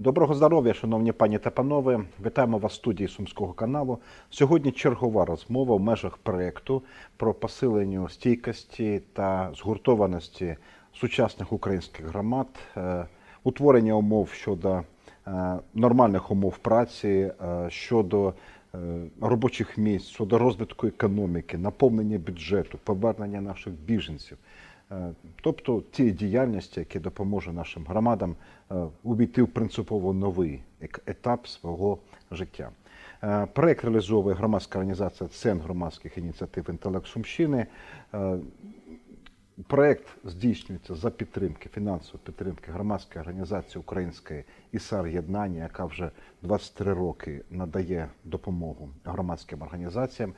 Доброго здоров'я, шановні пані та панове. Вітаємо вас в студії Сумського каналу. Сьогодні чергова розмова в межах проєкту про посилення стійкості та згуртованості сучасних українських громад, е, утворення умов щодо е, нормальних умов праці, е, щодо робочих місць, щодо розвитку економіки, наповнення бюджету, повернення наших біженців. Е, Тобто ті діяльності, які допоможуть нашим громадам е, увійти в принципово новий етап свого життя. Е, Проект реалізовує громадська організація Центр громадських ініціатив інтелект Сумщини. Проект здійснюється за підтримки, фінансової підтримки громадської організації Української ІСАР Єднання, яка вже 23 роки надає допомогу громадським організаціям.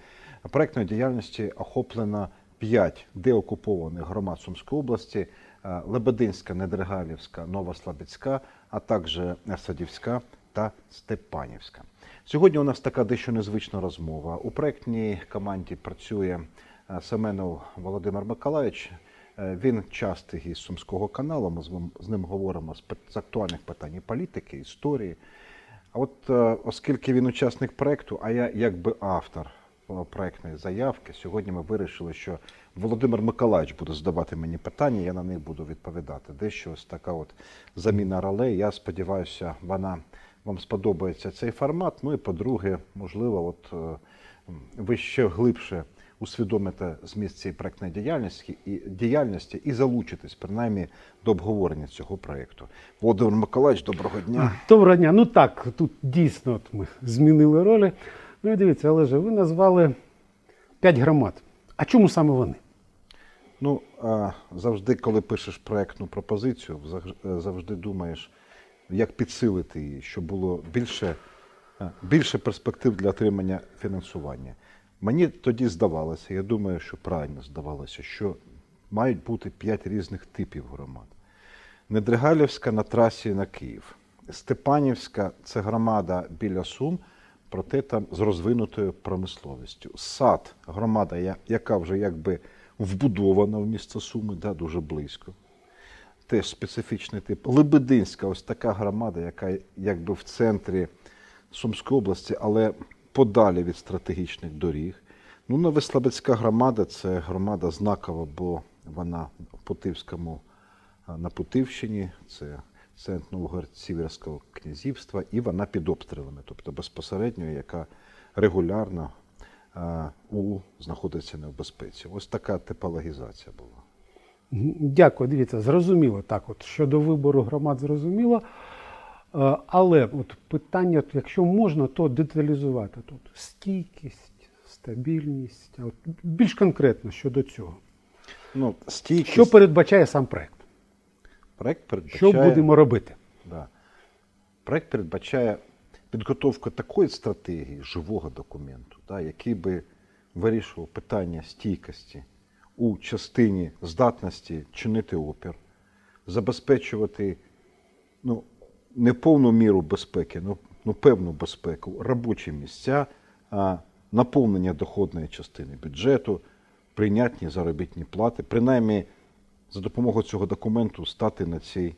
Проектної діяльності охоплено 5 деокупованих громад Сумської області: е, Лебединська, Недригалівська, Новослабецька, а також Садівська та Степанівська. Сьогодні у нас така дещо незвична розмова. У проектній команді працює е, Семенов Володимир Миколаївич. Е, Він частий гість Сумського каналу. Ми з ним- говоримо з актуальних питань політики, історії. А от оскільки він учасник проекту, а я якби автор проектної заявки, сьогодні ми вирішили, що Володимир Миколаївич буде задавати мені питання, я на них буду відповідати. Дещо ось така от заміна ролей. Я сподіваюся, вона вам сподобається цей формат. Ну і по-друге, можливо, от е, ви ще глибше усвідомите зміст цієї проектної діяльності і діяльності і залучитесь принаймні до обговорення цього проекту. Володимир Миколаївич, доброго дня. Доброго дня. Ну так, тут дійсно от ми змінили ролі. Ну і дивіться, Олеже, ви назвали п'ять громад. А чому саме вони? Ну завжди, коли пишеш проектну пропозицію, завжди думаєш, як підсилити її, щоб було більше, більше перспектив для отримання фінансування. Мені тоді здавалося, я думаю, що правильно здавалося, що мають бути п'ять різних типів громад. Недригалівська на трасі на Київ. Степанівська це громада біля Сум, проте там з розвинутою промисловістю. Сад громада, яка вже якби вбудована в місто Суми, да, дуже близько. Теж специфічний тип. Лебединська, ось така громада, яка якби в центрі Сумської області, але подалі від стратегічних доріг. Ну, Новослабецька громада це громада знакова, бо вона в Путивському на Путивщині, це центр Новгород-Сіверського князівства, і вона під обстрілами, тобто безпосередньо, яка регулярно а, у, знаходиться не в безпеці. Ось така типологізація була. Дякую, дивіться, зрозуміло так. От щодо вибору громад зрозуміло. Е, Але от питання, якщо можна, то деталізувати тут стійкість, стабільність, от більш конкретно щодо цього. Ну, стійкість, Що передбачає сам проект? Проект передбачає, Що будемо робити? Да. Проект передбачає підготовку такої стратегії живого документу, да, який би вирішував питання стійкості у частині здатності чинити опір, забезпечувати ну, не повну міру безпеки, ну, ну певну безпеку, робочі місця, а, наповнення доходної частини бюджету, прийнятні заробітні плати, принаймні за допомогою цього документу стати на, цій,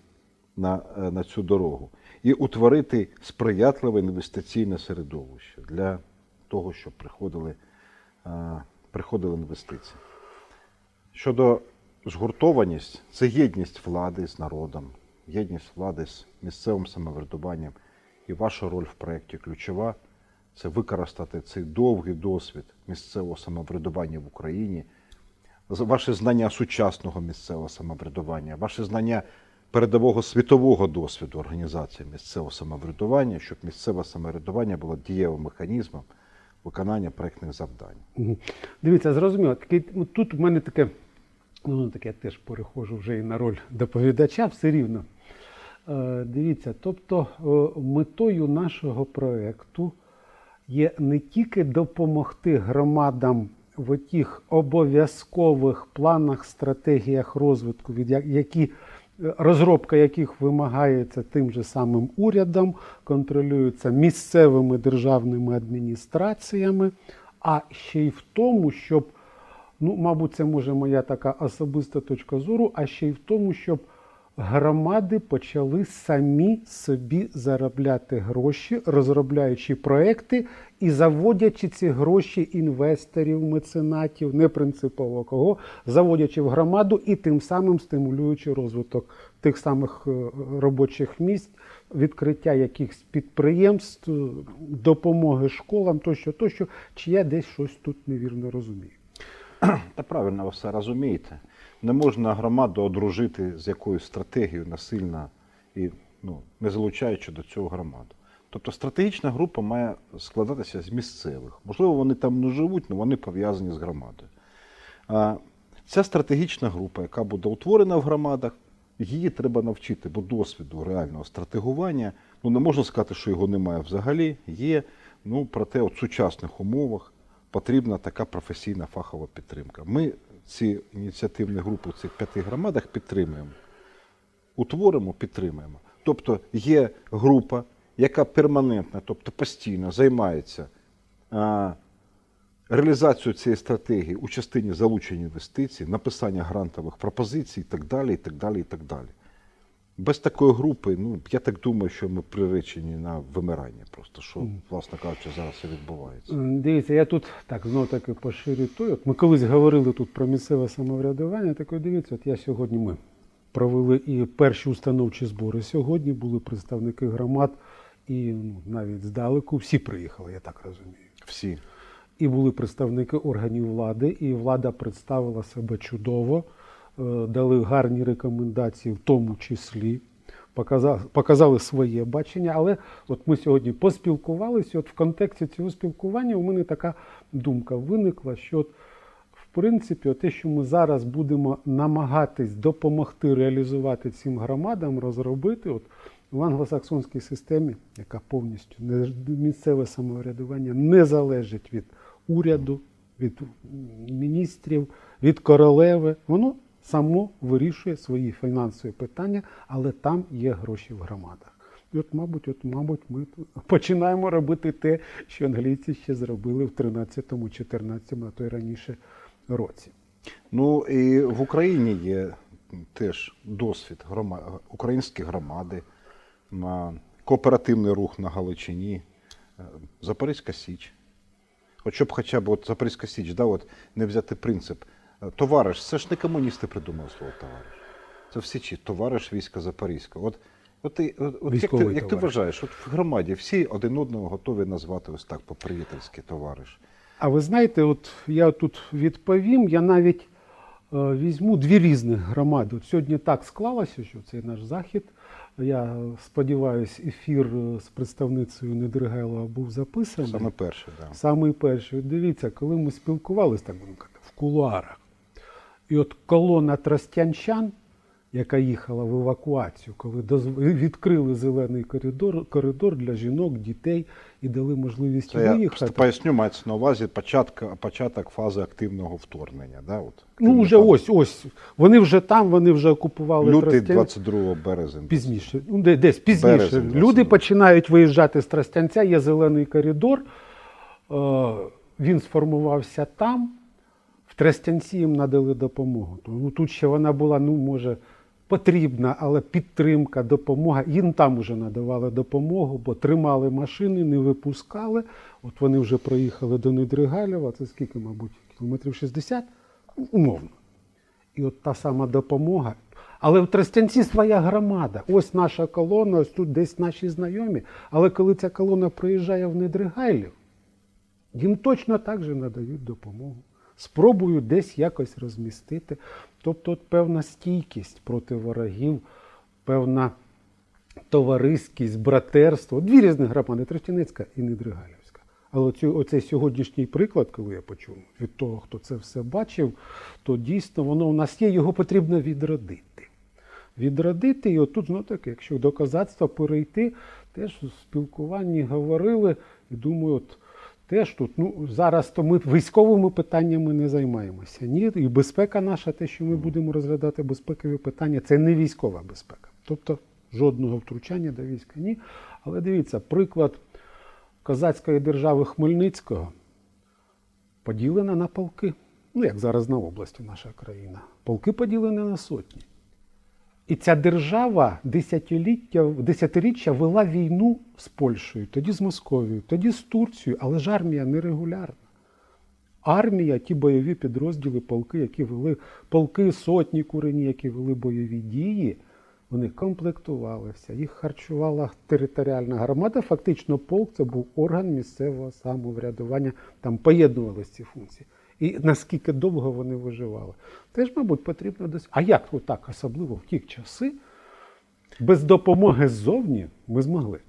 на, е, на цю дорогу і утворити сприятливе інвестиційне середовище для того, щоб приходили, приходили інвестиції. Щодо згуртованість, це єдність влади з народом, єдність влади з місцевим самоврядуванням. І ваша роль в проєкті ключова це використати цей довгий досвід місцевого самоврядування в Україні, ваше знання сучасного місцевого самоврядування, ваше знання передового світового досвіду організації місцевого самоврядування, щоб місцеве самоврядування було дієвим механізмом виконання проєктних завдань. Дивіться, зрозуміло. Ну, тут в мене таке, ну таке я теж перехожу вже і на роль доповідача, все рівно. Е, дивіться, тобто е, метою нашого проєкту є не тільки допомогти громадам в тих обов'язкових планах, стратегіях розвитку, від які е, розробка яких вимагається тим же самим урядом, контролюється місцевими державними адміністраціями, а ще й в тому, щоб, ну, мабуть, це може моя така особиста точка зору, а ще й в тому, щоб громади почали самі собі заробляти гроші, розробляючи проекти і заводячи ці гроші інвесторів, меценатів, не принципово кого, заводячи в громаду і тим самим стимулюючи розвиток тих самих е, робочих місць, відкриття якихось підприємств, допомоги школам, тощо, тощо, чи я десь щось тут невірно розумію. Та правильно ви все розумієте. Не можна громаду одружити з якоюсь стратегією насильно і ну, не залучаючи до цього громаду. Тобто стратегічна група має складатися з місцевих. Можливо, вони там не живуть, але вони пов'язані з громадою. Ця стратегічна група, яка буде утворена в громадах, її треба навчити, бо досвіду реального стратегування, ну не можна сказати, що його немає взагалі, є. Ну, проте от в сучасних умовах потрібна така професійна фахова підтримка. Ми ці ініціативні групи в цих п'яти громадах підтримуємо. Утворимо, підтримуємо. Тобто є група, яка перманентно, тобто постійно займається реалізацією цієї стратегії у частині залучення інвестицій, написання грантових пропозицій і так далі. і так далі, і так далі. Без такої групи, ну, я так думаю, що ми приречені на вимирання просто, що, власне кажучи, зараз і відбувається. Дивіться, я тут так знов таки поширю той. От ми колись говорили тут про місцеве самоврядування. Так от дивіться, от я сьогодні ми провели і перші установчі збори. Сьогодні були представники громад, і ну, навіть здалеку всі приїхали, я так розумію. Всі. І були представники органів влади, і влада представила себе чудово, дали гарні рекомендації, в тому числі, показали, своє бачення. Але от ми сьогодні поспілкувалися. От в контексті цього спілкування у мене така думка виникла, що от, в принципі, те, що ми зараз будемо намагатись допомогти реалізувати цим громадам, розробити, от в англосаксонській системі, яка повністю не- місцеве самоврядування не залежить від уряду, від міністрів, від королеви, воно само вирішує свої фінансові питання, але там є гроші в громадах. І от, мабуть, от, мабуть, ми починаємо робити те, що англійці ще зробили в 13-му, 14-му, а то й раніше році. Ну і в Україні є теж досвід грома... українські громади, на кооперативний рух на Галичині, е, Запорізька Січ. От щоб хоча б от Запорізька Січ, да, от не взяти принцип. Товариш, це ж не комуністи придумали слово товариш. Це в Січі, товариш війська Запорізького. От, от, ти, от, от як, ти, як ти вважаєш, от в громаді всі один одного готові назвати ось так по-приятельськи товариш. А ви знаєте, от я тут відповім, я навіть е, візьму дві різних громади. От сьогодні так склалося, що цей наш захід. Я сподіваюся, ефір е, з представницею Недригайлова був записаний. Саме перше, да. Самий перший. Дивіться, коли ми спілкувалися, так будемо казати, в кулуарах, і от колона тростянчан, яка їхала в евакуацію, коли відкрили зелений коридор, коридор для жінок, дітей і дали можливість Це я виїхати. просто поясню, мається на увазі початка, початок фази активного вторгнення. Да, от, Ну, вже Активне ось, ось. Вони вже там, вони вже окупували Лютий Тростянця. 22 березня. Пізніше, ну, десь пізніше. Березень, Люди починають виїжджати з Тростянця, є зелений коридор. Е, він сформувався там. В Тростянці їм надали допомогу. Тому тут ще вона була, ну, може, потрібна, але підтримка, допомога. Їм там вже надавали допомогу, бо тримали машини, не випускали. От вони вже проїхали до Недригалєва. Це скільки, мабуть, кілометрів 60? Умовно. І от та сама допомога. Але в Тростянці своя громада. Ось наша колона, ось тут десь наші знайомі. Але коли ця колона приїжджає в Недригайлів, їм точно так же надають допомогу. Спробують десь якось розмістити. Тобто от певна стійкість проти ворогів, певна товариськість, братерство. Дві різні громади Тростянецька і Недригайлівська. Але оцю, оцей сьогоднішній приклад, коли я почув від того, хто це все бачив, то дійсно воно у нас є, його потрібно відродити. Відродити, і отут, ну так, якщо до козацтва перейти, теж у спілкуванні говорили, і думаю, от теж тут, ну зараз то ми військовими питаннями не займаємося. Ні, і безпека наша, те, що ми будемо розглядати безпекові питання, це не військова безпека. Тобто жодного втручання до війська ні. Але дивіться, приклад козацької держави Хмельницького поділена на полки. Ну, як зараз на області наша країна. Полки поділені на сотні. І ця держава десятиліття, десятиріччя вела війну з Польщею, тоді з Московією, тоді з Турцією, але ж армія нерегулярна. Армія, ті бойові підрозділи, полки, які вели, полки, сотні курені, які вели бойові дії, вони комплектувалися, їх харчувала територіальна громада. Фактично, полк це був орган місцевого самоврядування, там поєднувалися ці функції. І наскільки довго вони виживали. Теж, мабуть, потрібно десь. А як отак, особливо в ті часи, без допомоги ззовні ми змогли.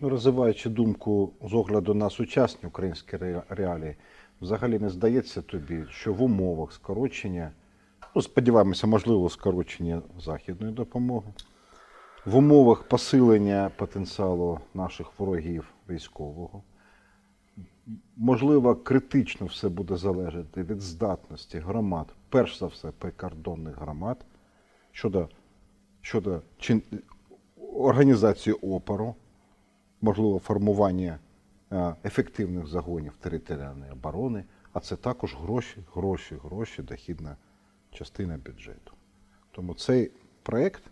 Ну, розвиваючи думку з огляду на сучасні українські реалії, взагалі не здається тобі, що в умовах скорочення, ну, сподіваємося, можливо, скорочення західної допомоги, в умовах посилення потенціалу наших ворогів військового, можливо, критично все буде залежати від здатності громад, перш за все, прикордонних громад щодо, щодо чин- організації опору, можливо, формування е, ефективних загонів територіальної оборони, а це також гроші, гроші, гроші, дохідна частина бюджету. Тому цей проєкт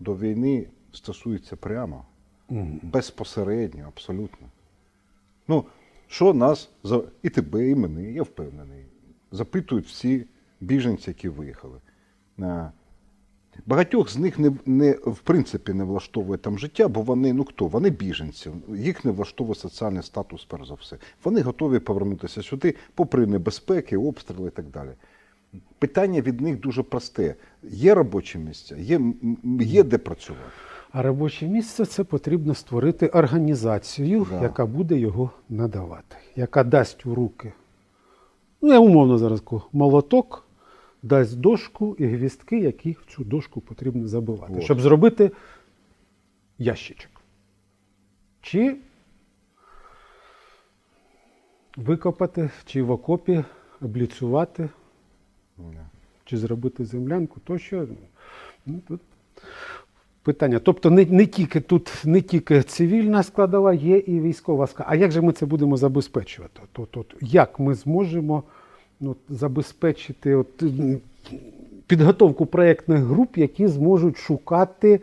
до війни стосується прямо, безпосередньо, абсолютно. Ну, що нас, за- і тебе, і мене, я впевнений, запитують всі біженці, які виїхали. Багатьох з них не, не в принципі не влаштовує там життя, бо вони ну хто? Вони біженці. Їх не влаштовує соціальний статус, перш за все. Вони готові повернутися сюди, попри небезпеки, обстріли і так далі. Питання від них дуже просте: є робочі місця, є, є де працювати. А робоче місце це потрібно створити організацію, Да. яка буде його надавати, яка дасть у руки. Ну, я умовно зараз кажу, молоток, дасть дошку і гвістки, які в цю дошку потрібно забивати, Вот. щоб зробити ящичок. Чи викопати, чи в окопі обліцювати, чи зробити землянку, то що. Ну, тут питання. Тобто не, не тільки тут не тільки цивільна складова, є і військова складова. А як же ми це будемо забезпечувати? От, як ми зможемо ну, забезпечити от, підготовку проєктних груп, які зможуть шукати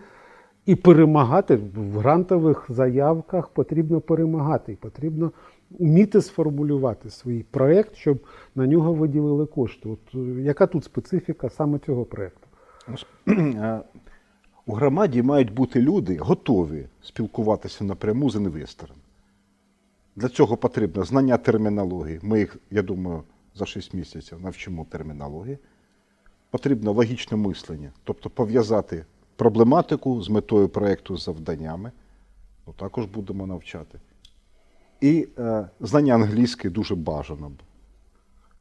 і перемагати в грантових заявках потрібно перемагати, і потрібно вміти сформулювати свій проєкт, щоб на нього виділили кошти. От е, яка тут специфіка саме цього проєкту? У громаді мають бути люди, готові спілкуватися напряму з інвестором. Для цього потрібно знання термінології. Ми їх, я думаю, за 6 місяців навчимо термінології. Потрібно логічне мислення, тобто пов'язати проблематику з метою проєкту з завданнями. Ну, також будемо навчати. І е, знання англійської дуже бажано.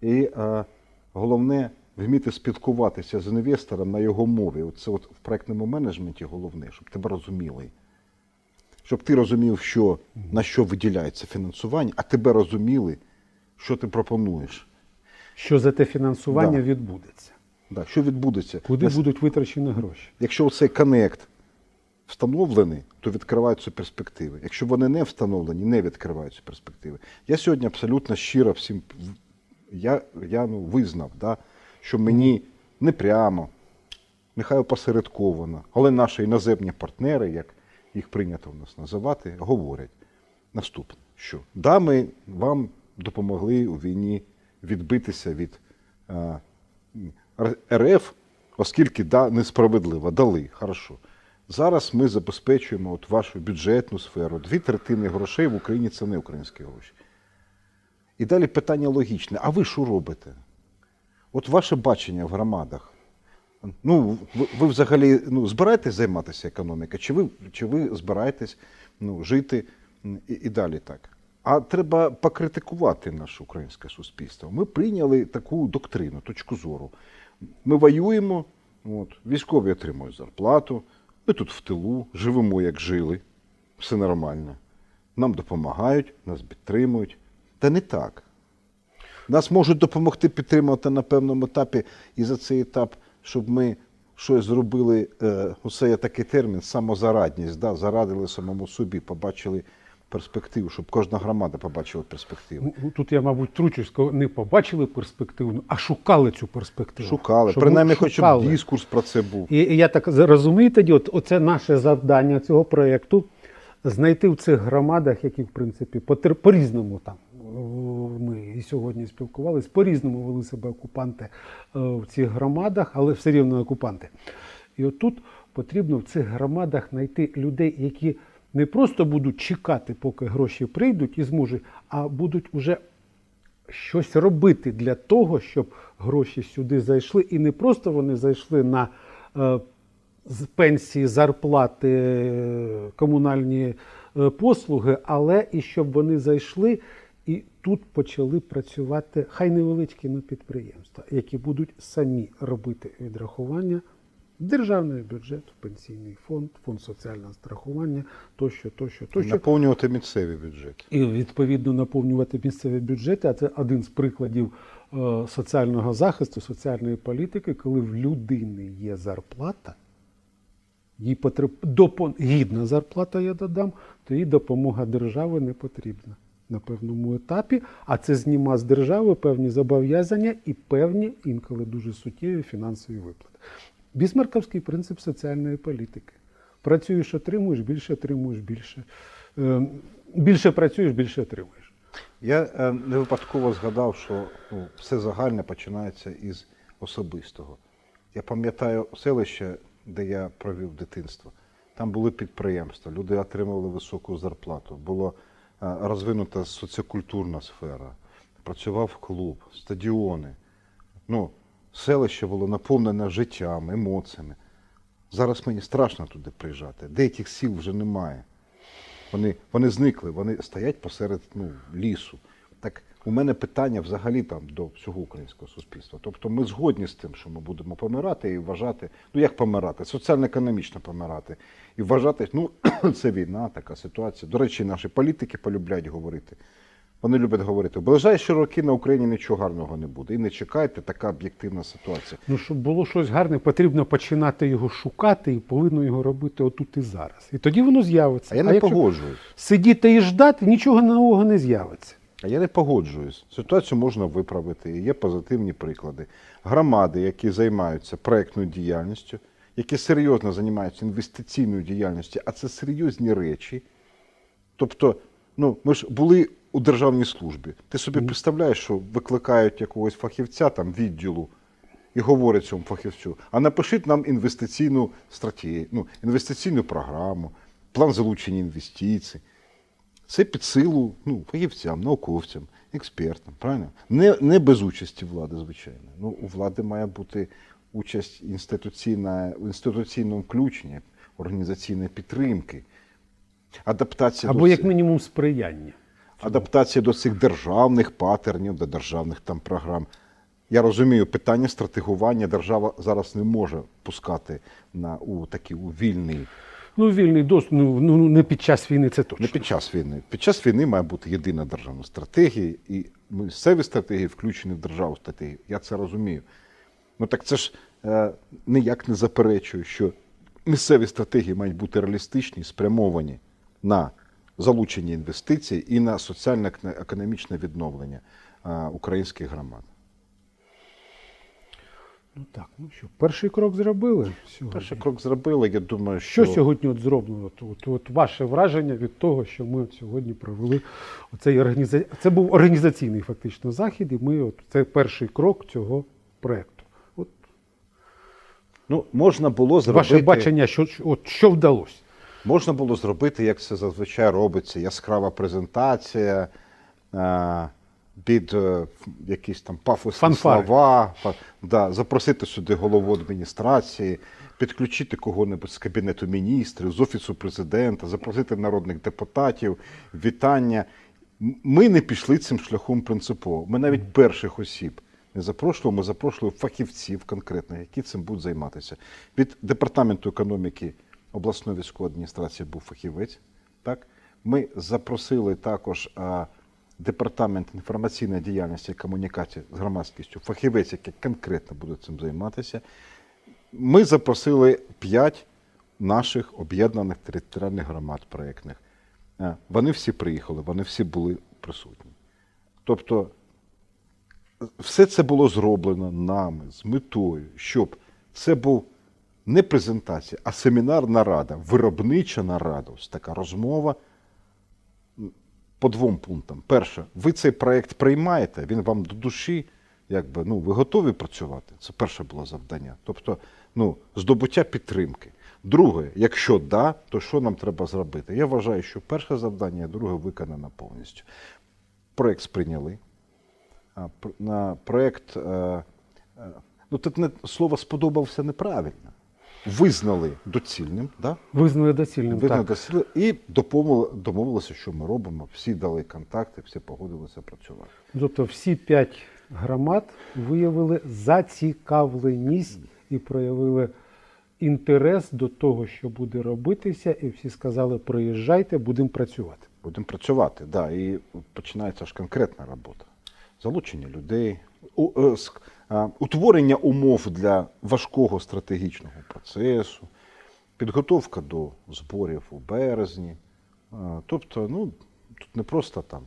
І е, головне вміти спілкуватися з інвестором на його мові. Це от в проектному менеджменті головне, щоб тебе розуміли. Щоб ти розумів, що, на що виділяється фінансування, а тебе розуміли, що ти пропонуєш. Що за те фінансування Да. відбудеться? Да, що відбудеться? Куди Нас- будуть витрачені гроші? Якщо цей коннект встановлений, то відкриваються перспективи. Якщо вони не встановлені, не відкриваються перспективи. Я сьогодні абсолютно щиро всім я, я ну, визнав, да, що мені не прямо, нехай опосередковано, але наші іноземні партнери, як їх прийнято в нас називати, говорять наступне: що да, ми вам допомогли у війні відбитися від е, РФ, оскільки да, несправедливо, дали, хорошо. Зараз ми забезпечуємо от вашу бюджетну сферу. Дві третини грошей в Україні це не українські гроші. І далі питання логічне: а ви що робите? От ваше бачення в громадах. Ну, ви, ви взагалі ну, збираєтесь займатися економікою, чи ви, чи ви збираєтесь ну, жити і, і далі так? А треба покритикувати наше українське суспільство. Ми прийняли таку доктрину, точку зору. Ми воюємо, от, військові отримують зарплату, ми тут в тилу, живемо як жили, все нормально. Нам допомагають, нас підтримують. Та не так. Нас можуть допомогти підтримати на певному етапі і за цей етап, щоб ми щось зробили, е, оце є такий термін, самозарадність, да, зарадили самому собі, побачили перспективу, щоб кожна громада побачила перспективу. Ну, Тут я, мабуть, тручусь, не побачили перспективу, а шукали цю перспективу. Шукали, Щоб принаймні, хоч щоб дискурс про це був. І, і я так розумію тоді, от, оце наше завдання цього проєкту знайти в цих громадах, які, в принципі, по-різному там. Сьогодні спілкувалися, по-різному вели себе окупанти е, в цих громадах, але все рівно окупанти. І отут потрібно в цих громадах знайти людей, які не просто будуть чекати, поки гроші прийдуть і зможуть, а будуть уже щось робити для того, щоб гроші сюди зайшли, і не просто вони зайшли на е, пенсії, зарплати, е, комунальні послуги, але і щоб вони зайшли і тут почали працювати хай невеличкі ну, підприємства, які будуть самі робити відрахування. Державний бюджет, пенсійний фонд, фонд соціального страхування, тощо, тощо, тощо Наповнювати місцеві бюджети. і відповідно наповнювати місцеві бюджети. А це один з прикладів е, соціального захисту, соціальної політики, коли в людини є зарплата, їй потреб... допо... гідна зарплата, я додам, то їй допомога держави не потрібна на певному етапі, а це зніма з держави певні зобов'язання і певні, інколи дуже суттєві фінансові виплати. Бісмарковський принцип соціальної політики. Працюєш, отримуєш, більше отримуєш, більше. Е, більше працюєш, більше отримуєш. Я е, не випадково згадав, що ну, все загальне починається із особистого. Я пам'ятаю селище, де я провів дитинство. Там були підприємства, люди отримували високу зарплату, була е, розвинута соціокультурна сфера, працював клуб, стадіони. Ну, селище було наповнене життям, емоціями. Зараз мені страшно туди приїжджати. Деяких сіл вже немає. Вони, вони зникли, вони стоять посеред ну, лісу. Так у мене питання взагалі там до всього українського суспільства. Тобто ми згодні з тим, що ми будемо помирати і вважати, ну як помирати, соціально-економічно помирати. І вважати, ну це війна, така ситуація. До речі, наші політики полюбляють говорити. Вони люблять говорити, в ближайші роки на Україні нічого гарного не буде. І не чекайте, така об'єктивна ситуація. Ну, щоб було щось гарне, потрібно починати його шукати і повинно його робити отут і зараз. І тоді воно з'явиться. А я не погоджуюсь. сидіти і ждати, нічого нового не з'явиться. А я не погоджуюсь. Ситуацію можна виправити. І є позитивні приклади. Громади, які займаються проектною діяльністю, які серйозно займаються інвестиційною діяльністю, а це серйозні речі. Тобто, ну, ми ж були у державній службі. Ти собі представляєш, що викликають якогось фахівця там відділу і говорять цьому фахівцю, а напишіть нам інвестиційну стратегію, ну, інвестиційну програму, план залучення інвестицій. Це під силу ну, фахівцям, науковцям, експертам, правильно? Не, не без участі влади, звичайно. Ну, у влади має бути участь інституційна, в інституційному включенні, організаційної підтримки, адаптація Або до як цих- мінімум сприяння. адаптація до цих державних патернів, до державних там програм. Я розумію, питання стратегування держава зараз не може пускати на у такий у вільний. Ну, вільний доступ, ну, ну не під час війни це точно. Не під час війни. Під час війни має бути єдина державна стратегія, і місцеві стратегії включені в державну стратегію. Я це розумію. Ну так це ж е, ніяк не заперечую, що місцеві стратегії мають бути реалістичні, спрямовані на залучення інвестицій і на соціально-економічне відновлення е, українських громад. Ну так, ну що, перший крок зробили сьогодні. Перший крок зробили. Я думаю, що, Що сьогодні от зроблено? От, от, от ваше враження від того, що ми от сьогодні провели оцей організа... Це був організаційний фактично захід, і ми от це перший крок цього проекту. От ну, можна було зробити. ваше бачення, що, що- от, що вдалося? Можна було зробити, як це зазвичай робиться, яскрава презентація, е, під е, якісь там пафосні Фанфари. слова, фа- да, запросити сюди голову адміністрації, підключити кого-небудь з Кабінету міністрів, з Офісу президента, запросити народних депутатів, вітання. М- Ми не пішли цим шляхом принципово. Ми навіть перших осіб не запрошували, ми запрошували фахівців конкретно, які цим будуть займатися. Від департаменту економіки обласної військової адміністрації був фахівець. Так? Ми запросили також а, департамент інформаційної діяльності і комунікації з громадськістю, фахівець, який конкретно буде цим займатися. Ми запросили п'ять наших об'єднаних територіальних громад проєктних. Е, Вони всі приїхали, вони всі були присутні. Тобто, все це було зроблено нами з метою, щоб це був не презентація, а семінарна рада, виробнича нарада, ось така розмова по двом пунктам. Перше, ви цей проєкт приймаєте, він вам до душі, якби, ну, ви готові працювати. Це перше було завдання. Тобто, ну, здобуття підтримки. Друге, якщо да, то що нам треба зробити? Я вважаю, що перше завдання, друге виконано повністю. Проєкт сприйняли. На проєкт, е, е, ну тут не, слово сподобався неправильно. Визнали доцільним, да? Визнали доцільним. Видно, так. досили і домовилися, що ми робимо. Всі дали контакти, всі погодилися працювати. Тобто всі п'ять громад виявили зацікавленість і проявили інтерес до того, що буде робитися, і всі сказали: приїжджайте, будемо працювати. Будемо працювати, да, і починається ж конкретна робота. Залучення людей, е, утворення умов для важкого стратегічного процесу, підготовка до зборів у березні. Тобто, ну, тут не просто там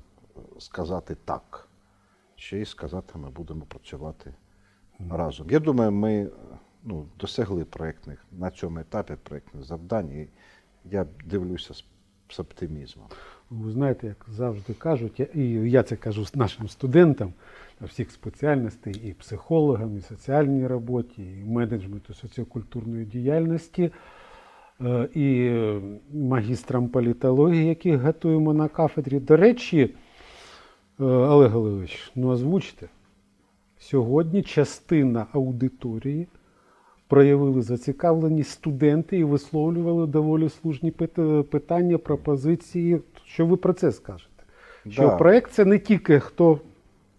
сказати так, ще й сказати, ми будемо працювати разом. Я думаю, ми ну, досягли проєктних на цьому етапі проєктних завдань, і я дивлюся з, з оптимізмом. Ви знаєте, як завжди кажуть, я- і я це кажу нашим студентам всіх спеціальностей, і психологам, і соціальній роботі, і менеджменту соціокультурної діяльності, е, і магістрам політології, яких готуємо на кафедрі. До речі, е, Олег Олегович, ну озвучте, сьогодні частина аудиторії проявили зацікавленість студенти і висловлювали доволі слушні пит- питання, пропозиції. Що ви про це скажете? Що Да. проект це не тільки хто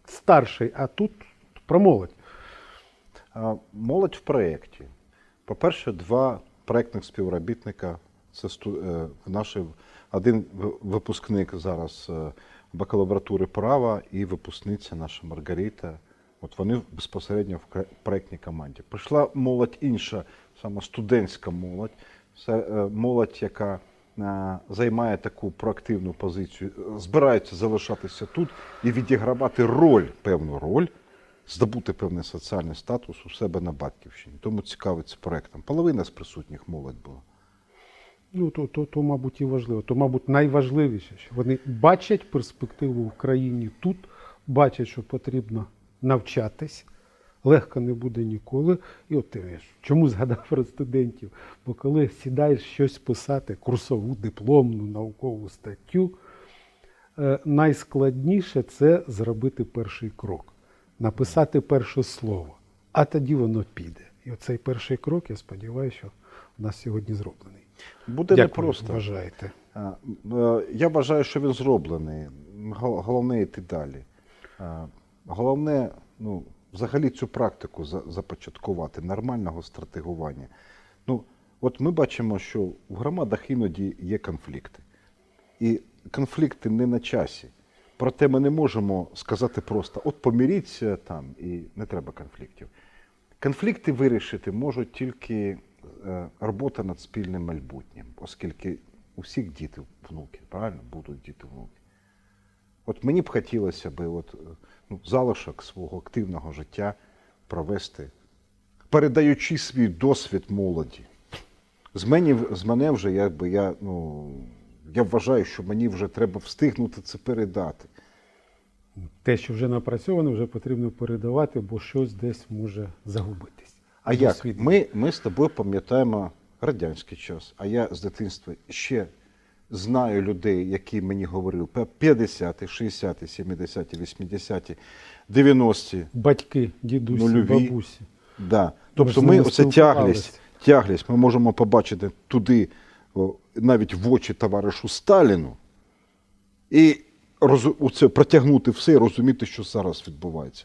старший, а тут про молодь. Молодь в проєкті. По-перше, два проєктних співробітника. Це е, наші, один випускник зараз е, бакалавратури права і випускниця наша Маргарита. От вони безпосередньо в проєктній команді. Прийшла молодь інша, саме студентська молодь. Це е, молодь, яка займає таку проактивну позицію, е, збирається залишатися тут і відігравати роль, певну роль здобути певний соціальний статус у себе на батьківщині. Тому цікавиться проектом. Половина з присутніх молодь була. Ну, то, то, то, мабуть, і важливо. То, мабуть, найважливіше, що вони бачать перспективу в країні тут, бачать, що потрібно навчатись. Легко не буде ніколи. І от ти чому згадав про студентів? Бо коли сідаєш щось писати, курсову, дипломну, наукову статтю, е, найскладніше це зробити перший крок, написати перше слово, а тоді воно піде. І оцей перший крок, я сподіваюся, що у нас сьогодні зроблений. Буде Як ви непросто. вважаєте? Е, Я вважаю, що він зроблений. Головне йти далі. Головне, ну, взагалі цю практику започаткувати, нормального стратегування. Ну, от ми бачимо, що в громадах іноді є конфлікти. І конфлікти не на часі. Проте ми не можемо сказати просто: от поміріться там і не треба конфліктів. Конфлікти вирішити можуть тільки е, робота над спільним майбутнім, оскільки у всіх діти, внуки, правильно, будуть діти внуки. От мені б хотілося би от, е, ну, залишок свого активного життя провести, передаючи свій досвід молоді. З мене, з мене вже якби я, ну, я вважаю, що мені вже треба встигнути це передати. Те, що вже напрацьовано, вже потрібно передавати, бо щось десь може загубитись. А як? Ми, ми з тобою пам'ятаємо радянський час, а я з дитинства ще знаю людей, які мені говорили 50-ті, 60-ті, 70-ті, 80-ті, 90-ті. Батьки, дідусі, Нульові. бабусі. Да. Тобто ми ними оце тяглість, тяглість, ми можемо побачити туди, навіть в очі товаришу Сталіну, і оце, протягнути все і розуміти, що зараз відбувається.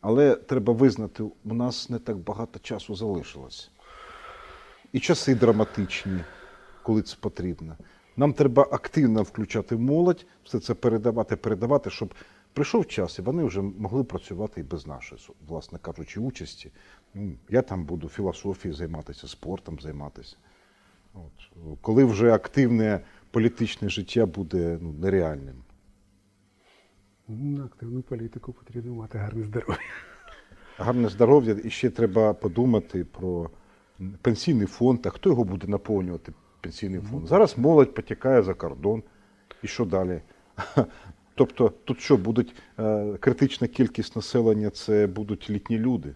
Але треба визнати, у нас не так багато часу залишилось. І часи драматичні, коли це потрібно. Нам треба активно включати молодь, все це передавати, передавати, щоб прийшов час, і вони вже могли працювати і без нашої, власне кажучи, участі. Ну, я там буду філософією займатися, спортом займатися. От. Коли вже активне політичне життя буде ну, нереальним. На активну політику потрібно мати гарне здоров'я. Гарне здоров'я, і ще треба подумати про пенсійний фонд. А хто його буде наповнювати? Пенсійний фонд. Зараз молодь потікає за кордон. І що далі? Тобто, тут що, будуть е, критична кількість населення, це будуть літні люди.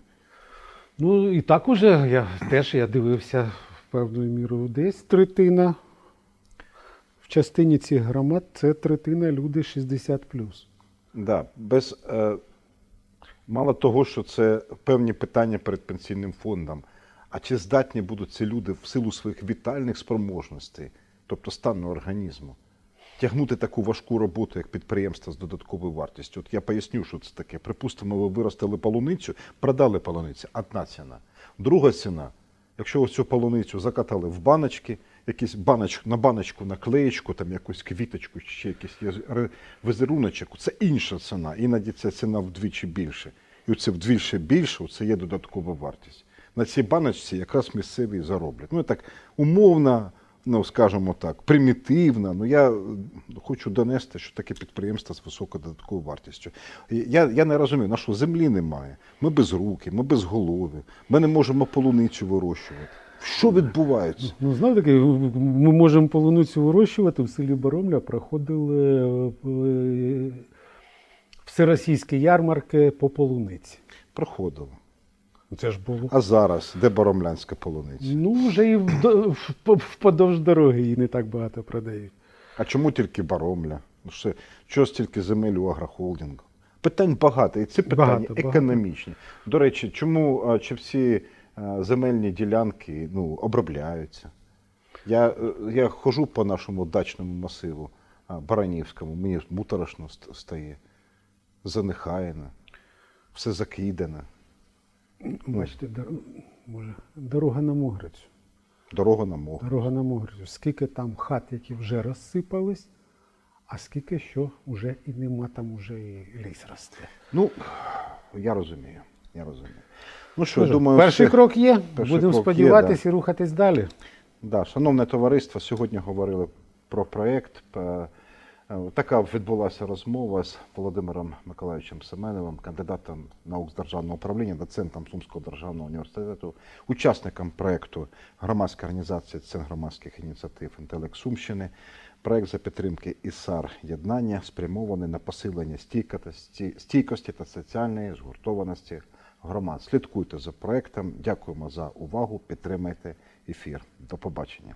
Ну і так уже я теж я дивився певною мірою десь третина. В частині цих громад це третина люди 60 Да, без, е, мало того, що це певні питання перед пенсійним фондом. А чи здатні будуть ці люди в силу своїх вітальних спроможностей, тобто стану організму, тягнути таку важку роботу, як підприємство з додатковою вартістю? От я поясню, що це таке. Припустимо, ви виростили полуницю, продали полуницю, одна ціна. Друга ціна, якщо ось цю полуницю закатали в баночки, якийсь баноч, на баночку наклеєчку, там якусь квіточку, ще якийсь візеруночок, це інша ціна. Іноді ця ціна вдвічі більше. І це вдвічі більше, це є додаткова вартість. На цій баночці якраз місцеві зароблять. Ну, так умовно, ну скажімо так, примітивно. Ну я е, хочу донести, що таке підприємство з високою додатковою вартістю. Я, я не розумію, на що землі немає. Ми без руки, ми без голови, ми не можемо полуницю вирощувати. Що відбувається? Ну, знов таки, ми можемо полуницю вирощувати. В селі Боромля проходили е, всеросійські ярмарки по полуниці. Проходило. Це ж було. А зараз де Боромлянська полуниця? Ну, вже і вподовж дороги її не так багато продають. А чому тільки Боромля? Ну, що, чого стільки земель у агрохолдингу? Питань багато, і ці питання Багато, багато. економічні. До речі, чому чи всі земельні ділянки ну, обробляються? Я, е, я хожу по нашому дачному масиву Баранівському, мені муторошно стає, занехаяно, все закидане, Бачите, дор- може, дорога на Могрицю. дорога на мох. Дорога на Могрицю. Скільки там хат, які вже розсипались, а скільки що вже і нема, там вже і ліс росте. Ну, я розумію. Я розумію. Ну що, Дуже. думаю, Перший все- крок є. перший Будемо крок є, сподіватися і рухатись далі. Да, шановне товариство, сьогодні говорили про проєкт. Е, Така відбулася розмова з Володимиром Миколаївичем Семеновим, кандидатом наук з державного управління, доцентом Сумського державного університету, учасником проєкту громадська організація Центр громадських ініціатив Інтелект Сумщини. Проєкт за підтримки ІСАР єднання спрямований на посилення стійкості та соціальної згуртованості громад. Слідкуйте за проєктом. Дякуємо за увагу. Підтримайте ефір. До побачення.